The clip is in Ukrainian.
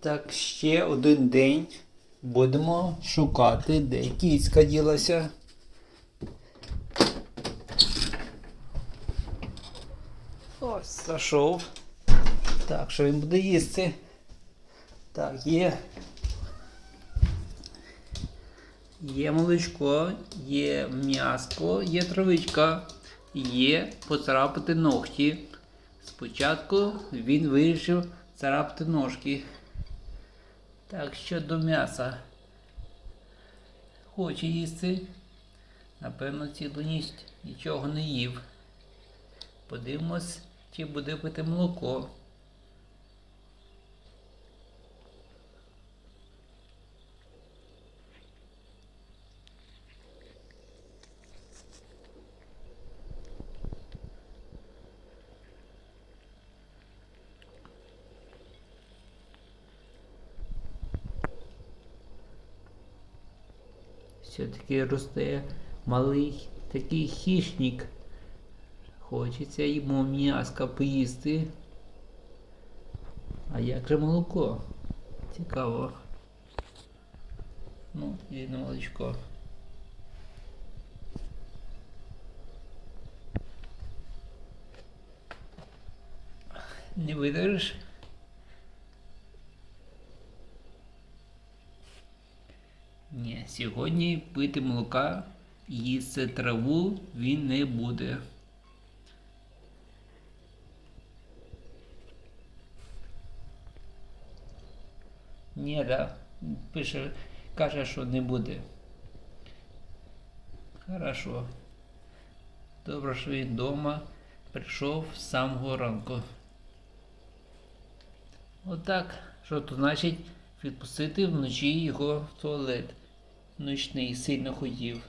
Так, ще один день. Будемо шукати, де кіцька ділася. Ось, зайшов. Так, що він буде їсти? Так, є. Є молочко, є м'яско, є травичка, є поцарапати ногті. Спочатку він вирішив царапати ножки. Так, щодо м'яса. Хоче їсти. Напевно, цілу ніч нічого не їв. Подивимось, чи буде пити молоко. Все-таки росте малий такий хищник. Хочеться йому м'яска поїсти. А як же молоко? Цікаво. Ну, і на молочко. Не видержиш? Ні, сьогодні пити молока, їсти траву він не буде. Ні, да. Пише, каже, що не буде. Хорошо. Добре, що він вдома прийшов з самого ранку. Отак. Що то значить відпустити вночі його в туалет. Ночний сильно хотів.